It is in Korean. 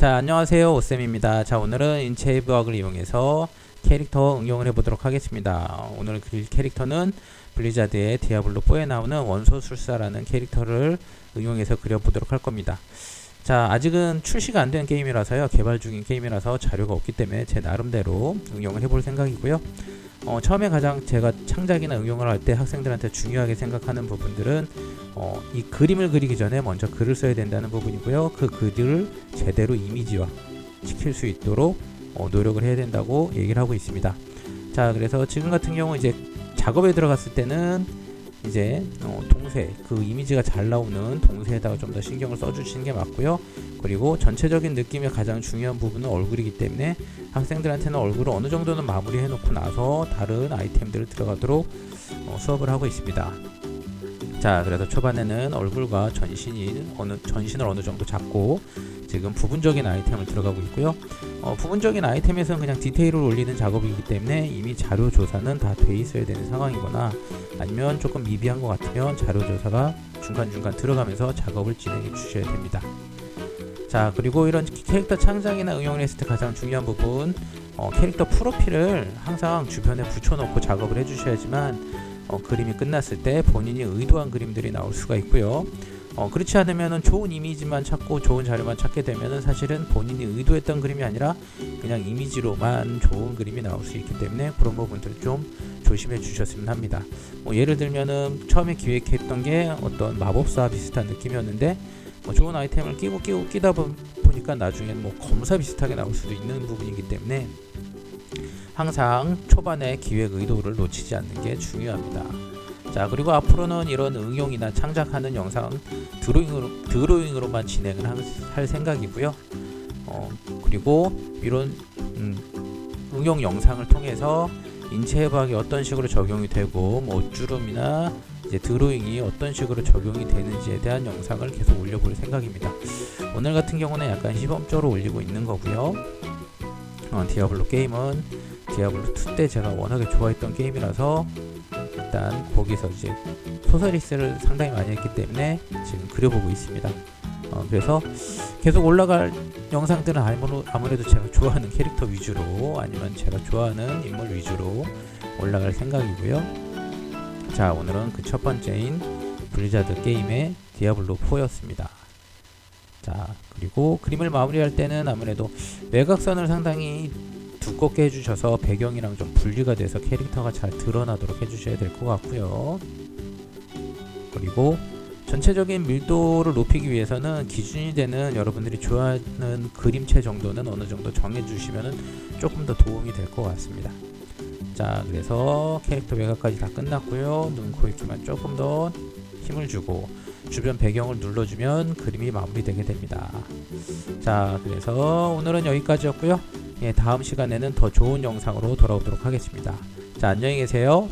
자 안녕하세요. 오쌤입니다. 자 오늘은 인체부학을 이용해서 캐릭터 응용을 해보도록 하겠습니다. 오늘 그릴 캐릭터는 블리자드의 디아블로 4에 나오는 원소술사라는 캐릭터를 응용해서 그려보도록 할 겁니다. 자 아직은 출시가 안 된 게임이라서요. 개발 중인 게임이라서 자료가 없기 때문에 제 나름대로 응용을 해볼 생각이고요. 어, 처음에 가장 제가 창작이나 응용을 할 때 학생들한테 중요하게 생각하는 부분들은 어, 이 그림을 그리기 전에 먼저 글을 써야 된다는 부분이고요. 그 글을 제대로 이미지화 시킬 수 있도록 어, 노력을 해야 된다고 얘기를 하고 있습니다. 자, 그래서 지금 같은 경우 이제 작업에 들어갔을 때는 이제 어, 동세 그 이미지가 잘 나오는 동세에다가 좀 더 신경을 써주시는 게 맞고요. 그리고 전체적인 느낌의 가장 중요한 부분은 얼굴이기 때문에 학생들한테는 얼굴을 어느 정도는 마무리해 놓고 나서 다른 아이템들을 들어가도록 어, 수업을 하고 있습니다. 자, 그래서 초반에는 얼굴과 전신이 어느 전신을 어느 정도 잡고 지금 부분적인 아이템을 들어가고 있고요. 어, 부분적인 아이템에서는 그냥 디테일을 올리는 작업이기 때문에 이미 자료 조사는 다 돼 있어야 되는 상황이거나 아니면 조금 미비한 것 같으면 자료 조사가 중간중간 들어가면서 작업을 진행해 주셔야 됩니다. 자, 그리고 이런 캐릭터 창작이나 했을 때 가장 중요한 부분 어, 캐릭터 프로필을 항상 주변에 붙여놓고 작업을 해주셔야지만 어, 그림이 끝났을 때 본인이 의도한 그림들이 나올 수가 있고요. 어, 그렇지 않으면 좋은 이미지만 찾고 좋은 자료만 찾게 되면 사실은 본인이 의도했던 그림이 아니라 그냥 이미지로만 좋은 그림이 나올 수 있기 때문에 그런 부분들 좀 조심해 주셨으면 합니다. 뭐 예를 들면은 처음에 기획했던 게 어떤 마법사 비슷한 느낌이었는데 뭐 좋은 아이템을 끼고 끼고 끼다 보- 보니까 나중엔 뭐 검사 비슷하게 나올 수도 있는 부분이기 때문에 항상 초반에 기획 의도를 놓치지 않는 게 중요합니다. 자 그리고 앞으로는 이런 응용이나 창작하는 영상 드로잉으로 드로잉으로만 진행을 하- 할 생각이고요. 어, 그리고 이런 음, 응용 영상을 통해서 인체 해부학이 어떤 식으로 적용이 되고 뭐 옷주름이나 이제 드로잉이 어떤 식으로 적용이 되는지에 대한 영상을 계속 올려볼 생각입니다. 오늘 같은 경우는 약간 시범적으로 올리고 있는 거고요. 어, 디아블로 게임은 디아블로 2 때 제가 워낙에 좋아했던 게임이라서 일단 거기서 이제 소서리스를 상당히 많이 했기 때문에 지금 그려보고 있습니다. 어, 그래서 계속 올라갈 영상들은 아무래도 제가 좋아하는 캐릭터 위주로 아니면 제가 좋아하는 인물 위주로 올라갈 생각이고요. 자 오늘은 그 첫 번째인 블리자드 게임의 디아블로 4였습니다. 자 그리고 그림을 마무리할 때는 아무래도 외곽선을 상당히 두껍게 해주셔서 배경이랑 좀 분리가 돼서 캐릭터가 잘 드러나도록 해주셔야 될 것 같고요. 그리고 전체적인 밀도를 높이기 위해서는 기준이 되는 여러분들이 좋아하는 그림체 정도는 어느 정도 정해주시면 조금 더 도움이 될 것 같습니다. 자, 그래서 캐릭터 외곽까지 다 끝났고요. 눈, 코, 입기만 조금 더 힘을 주고 주변 배경을 눌러주면 그림이 마무리되게 됩니다. 자, 그래서 오늘은 여기까지였고요. 예, 다음 시간에는 더 좋은 영상으로 돌아오도록 하겠습니다. 자, 안녕히 계세요.